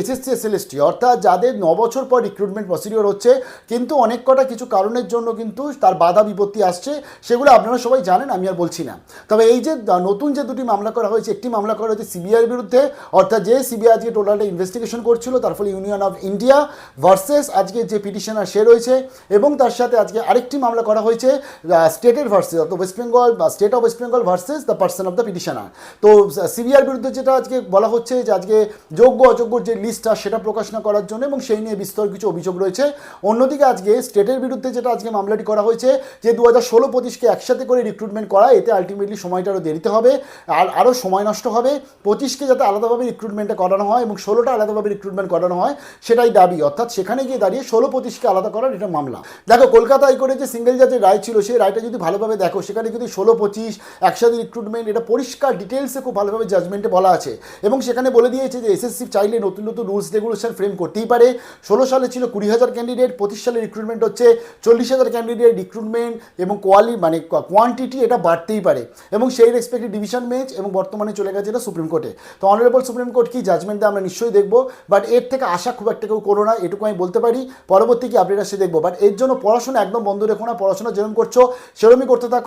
SSC SLST অর্থাৎ যাদের ন বছর পর রিক্রুটমেন্ট প্রসিডিওর হচ্ছে, কিন্তু অনেক কটা কিছু কারণের জন্য কিন্তু তার বাধা বিপত্তি আসছে, সেগুলো আপনারা সবাই জানেন, আমি আর বলছি না। তবে এই যে নতুন যে দুটি মামলা করা হয়েছে, একটি মামলা করা হয়েছে সিবিআইয়ের বিরুদ্ধে, অর্থাৎ যে সিবিআই আজকে টোটালটা ইনভেস্টিগেশন করছিল, তার ফলে ইউনিয়ন অফ ইন্ডিয়া ভার্সেস আজকে যে পিটিশনার সে রয়েছে, এবং তার সাথে আজকে আরেকটি মামলা করা হয়েছে স্টেটের ভার্সেস অর্থাৎ ওয়েস্ট বেঙ্গল বা state of West Bengal versus the person of the petitioner তো সিবিআর বিরুদ্ধে যেটা আজকে বলা হচ্ছে যে আজকে যোগ্য অযোগ্য যে লিস্টটা সেটা প্রকাশ না করার জন্য এবং সেই নিয়ে বিস্তর কিছু অভিযোগ রয়েছে। অন্যদিকে আজকে স্টেটের বিরুদ্ধে যেটা আজকে মামলাটি করা হয়েছে, যে দু হাজার ষোলো পঁচিশকে একসাথে করে রিক্রুটমেন্ট করা, এতে আলটিমেটলি সময়টা আরও দেরিতে হবে, আর আরও সময় নষ্ট হবে। পঁচিশকে যাতে আলাদাভাবে রিক্রুটমেন্টটা করানো হয় এবং ষোলোটা আলাদাভাবে রিক্রুটমেন্ট করানো হয়, সেটাই দাবি। অর্থাৎ সেখানে গিয়ে দাঁড়িয়ে ষোলো পঁচিশকে আলাদা করার এটা মামলা। দেখো কলকাতা হাইকোর্টে যে সিঙ্গেল জাজের রায় ছিল, সেই রায়টা যদি ভালোভাবে দেখো, সেখানে কিন্তু ষোলো পঁচিশ একসাথে রিক্রুটমেন্ট এটা পরিষ্কার ডিটেলসে খুব ভালোভাবে জাজমেন্টে বলা আছে। এবং সেখানে বলে দিয়েছে যে এসএসসি চাইলে নতুন নতুন রুলস রেগুলেশন ফ্রেম করতেই পারে। ষোলো সালে ছিল কুড়ি হাজার ক্যান্ডিডেট পঁচিশ সালে রিক্রুটমেন্ট হচ্ছে চল্লিশ হাজার ক্যান্ডিডেট রিক্রুটমেন্ট এবং কোয়ালি মানে কোয়ান্টিটি এটা বাড়তেই পারে। এবং সেই রেসপেক্টে ডিভিশন বেঞ্চ এবং বর্তমানে চলে গেছে এটা সুপ্রিম কোর্টে তো অনারেবল সুপ্রিম কোর্ট কি জাজমেন্ট আমরা নিশ্চয়ই দেখব বাট এর থেকে আশা খুব একটা কেউ করো না, এটুকু আমি বলতে পারি। পরবর্তী কি আপডেট আসে দেখব বাট এর জন্য পড়াশোনা একদম বন্ধ রেখো না, পড়াশোনা যেরকম করছ সেরকমই করতে থাকো।